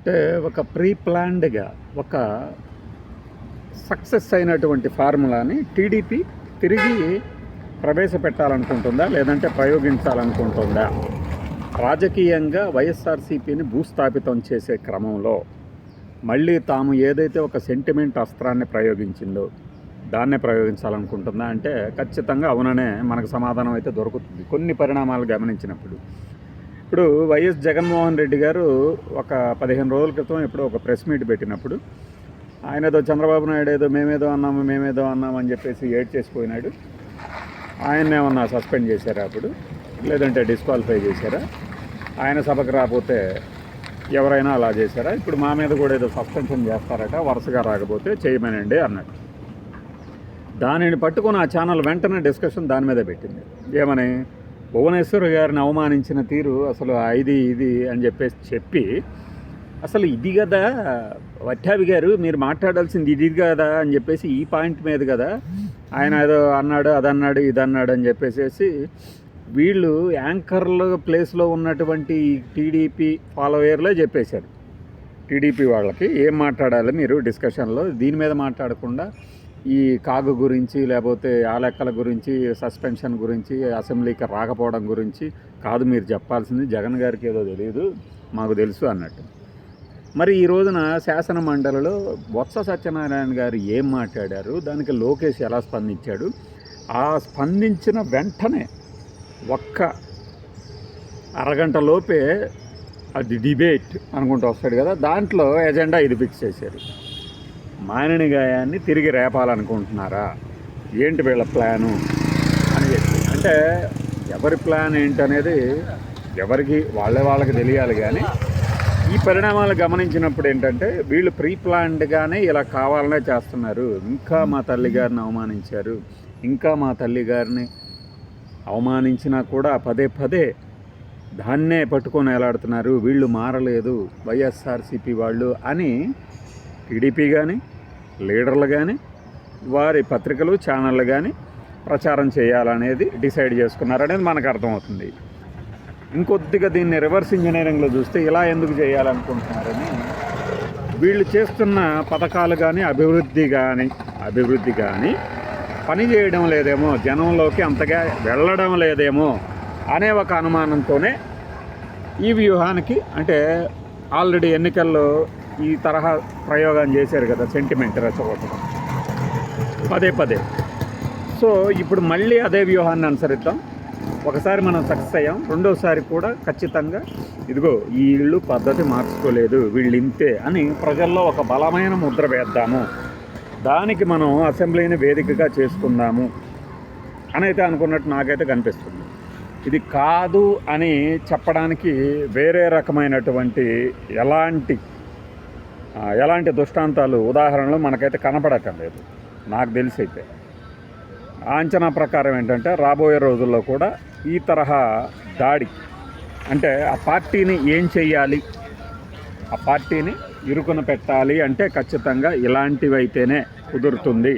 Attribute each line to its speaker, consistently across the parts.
Speaker 1: అంటే ఒక ప్రీ ప్లాన్డ్గా ఒక సక్సెస్ అయినటువంటి ఫార్ములాని టీడీపీ తిరిగి ప్రవేశపెట్టాలనుకుంటుందా? లేదంటే ప్రయోగించాలనుకుంటుందా? రాజకీయంగా వైఎస్ఆర్సీపీని భూస్థాపితం చేసే క్రమంలో మళ్ళీ తాము ఏదైతే ఒక సెంటిమెంట్ అస్త్రాన్ని ప్రయోగించిందో దాన్నే ప్రయోగించాలనుకుంటుందా? అంటే ఖచ్చితంగా అవుననే మనకు సమాధానం అయితే దొరుకుతుంది. కొన్ని పరిణామాలు గమనించినప్పుడు. ఇప్పుడు వైఎస్ జగన్మోహన్ రెడ్డి గారు ఒక పదిహేను రోజుల క్రితం ఇప్పుడు ఒక ప్రెస్ మీట్ పెట్టినప్పుడు ఆయన ఏదో చంద్రబాబు నాయుడు ఏదో మేమేదో అన్నాము మేమేదో అన్నాము అని చెప్పేసి ఏడ్ చేసిపోయినాడు ఆయన ఏమన్నా సస్పెండ్ చేశారా అప్పుడు? లేదంటే డిస్క్వాలిఫై చేశారా? ఆయన సభకు రాకపోతే ఎవరైనా అలా చేశారా? ఇప్పుడు మా మీద కూడా ఏదో సస్పెన్షన్ చేస్తారట వరుసగా రాకపోతే చేయమనండి అన్నాడు దానిని పట్టుకుని ఆ ఛానల్ వెంటనే డిస్కషన్ దాని మీద పెట్టింది. ఏమని? భువనేశ్వర్ గారిని అవమానించిన తీరు అసలు ఇది ఇది అని చెప్పేసి చెప్పి అసలు ఇది కదా వట్టాభి గారు మీరు మాట్లాడాల్సింది ఇది కదా అని చెప్పేసి ఈ పాయింట్ మీద కదా ఆయన ఏదో అన్నాడు అది అన్నాడు ఇది అన్నాడు అని చెప్పేసి వీళ్ళు యాంకర్ల ప్లేస్లో ఉన్నటువంటి టీడీపీ ఫాలోయర్లే చెప్పేశారు. టీడీపీ వాళ్ళకి ఏం మాట్లాడాలి మీరు డిస్కషన్లో దీని మీద మాట్లాడకుండా ఈ కాగు గురించి లేకపోతే ఆ లెక్కల గురించి సస్పెన్షన్ గురించి అసెంబ్లీకి రాకపోవడం గురించి కాదు మీరు చెప్పాల్సింది. జగన్ గారికి ఏదో తెలియదు మాకు తెలుసు అన్నట్టు. మరి ఈ రోజున శాసన మండలిలో బొత్స సత్యనారాయణ గారు ఏం మాట్లాడారు? దానికి లోకేష్ ఎలా స్పందించాడు? ఆ స్పందించిన వెంటనే ఒక్క అరగంట లోపే అది డిబేట్ అనుకుంటూ వస్తాడు కదా దాంట్లో ఎజెండా ఇది ఫిక్స్ చేశారు. మానని గాయాన్ని తిరిగి రేపాలనుకుంటున్నారా? ఏంటి వీళ్ళ ప్లాను? అని చెప్పి. అంటే ఎవరి ప్లాన్ ఏంటనేది ఎవరికి వాళ్ళే వాళ్ళకి తెలియాలి కానీ ఈ పరిణామాలు గమనించినప్పుడు ఏంటంటే వీళ్ళు ప్రీ ప్లాన్డ్గానే ఇలా కావాలనే చేస్తున్నారు. ఇంకా మా తల్లి గారిని అవమానించారు. ఇంకా మా తల్లి గారిని అవమానించినా కూడా పదే పదే దాన్నే పట్టుకొని ఎలాడుతున్నారు వీళ్ళు మారలేదు. వైఎస్ఆర్సీపీ వాళ్ళు అని టీడీపీ కానీ లీడర్లు కానీ వారి పత్రికలు ఛానళ్ళు కానీ ప్రచారం చేయాలనేది డిసైడ్ చేసుకున్నారనేది మనకు అర్థమవుతుంది. ఇంకొద్దిగా దీన్ని రివర్స్ ఇంజనీరింగ్లో చూస్తే ఇలా ఎందుకు చేయాలనుకుంటున్నారని వీళ్ళు చేస్తున్న పథకాలు కానీ అభివృద్ధి కానీ అభివృద్ధి కానీ పని చేయడం లేదేమో జనంలోకి అంతగా వెళ్ళడం లేదేమో అనే ఒక అనుమానంతోనే ఈ వ్యూహానికి అంటే ఆల్రెడీ ఎన్నికల్లో ఈ తరహా ప్రయోగం చేశారు కదా సెంటిమెంట్ రెచ్చగొట్టడం పదే పదే. సో ఇప్పుడు మళ్ళీ అదే వ్యూహాన్ని అనుసరిద్దాం. ఒకసారి మనం సక్సెస్ అయ్యాం రెండోసారి కూడా ఖచ్చితంగా ఇదిగో ఈ ఇళ్ళు పద్ధతి మార్చుకోలేదు వీళ్ళు ఇంతే అని ప్రజల్లో ఒక బలమైన ముద్ర వేద్దాము. దానికి మనం అసెంబ్లీని వేదికగా చేసుకుందాము అని అయితే అనుకున్నట్టు నాకైతే కనిపిస్తుంది. ఇది కాదు అని చెప్పడానికి వేరే రకమైనటువంటి ఎలాంటి ఎలాంటి దృష్టాంతాలు ఉదాహరణలు మనకైతే కనపడటం లేదు. నాకు తెలిసి అయితే అంచనా ప్రకారం ఏంటంటే రాబోయే రోజుల్లో కూడా ఈ తరహా దాడి అంటే ఆ పార్టీని ఏం చేయాలి ఆ పార్టీని ఇరుకున పెట్టాలి అంటే ఖచ్చితంగా ఇలాంటివైతేనే కుదురుతుంది.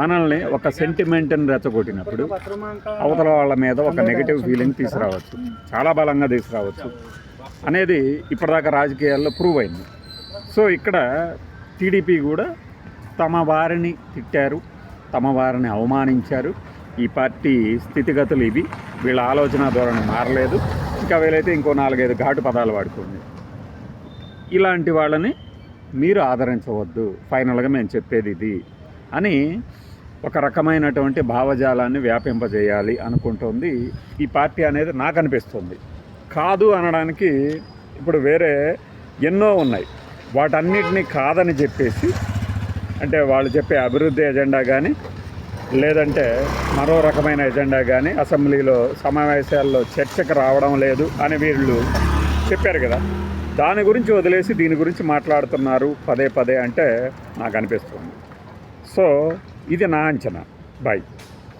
Speaker 1: మనల్ని ఒక సెంటిమెంట్ని రెచ్చగొట్టినప్పుడు అవతల వాళ్ళ మీద ఒక నెగిటివ్ ఫీలింగ్ తీసుకురావచ్చు. చాలా బలంగా తీసుకురావచ్చు. అనేది ఇప్పటిదాకా రాజకీయాల్లో ప్రూవ్ అయింది. సో ఇక్కడ టీడీపీ కూడా తమ వారిని తిట్టారు తమ వారిని అవమానించారు. ఈ పార్టీ స్థితిగతులు ఇవి. వీళ్ళ ఆలోచన ధోరణి మారలేదు. ఇంకా వీలైతే ఇంకో నాలుగైదు ఘాటు పదాలు వాడుకోండి. ఇలాంటి వాళ్ళని మీరు ఆదరించవద్దు. ఫైనల్గా మేము చెప్పేది ఇది అని ఒక రకమైనటువంటి భావజాలాన్ని వ్యాపింపజేయాలి అనుకుంటోంది. ఈ పార్టీ అనేది నాకు అనిపిస్తుంది. కాదు అనడానికి ఇప్పుడు వేరే ఎన్నో ఉన్నాయి. వాటన్నిటినీ కాదని చెప్పేసి అంటే వాళ్ళు చెప్పే అభివృద్ధి ఎజెండా కానీ లేదంటే మరో రకమైన ఎజెండా కానీ అసెంబ్లీలో సమావేశాల్లో చర్చకు రావడం లేదు అని వీళ్ళు చెప్పారు కదా. దాని గురించి వదిలేసి దీని గురించి మాట్లాడుతున్నారు పదే పదే అంటే నాకు అనిపిస్తుంది. సో ఇది నా అంచనా. బాయ్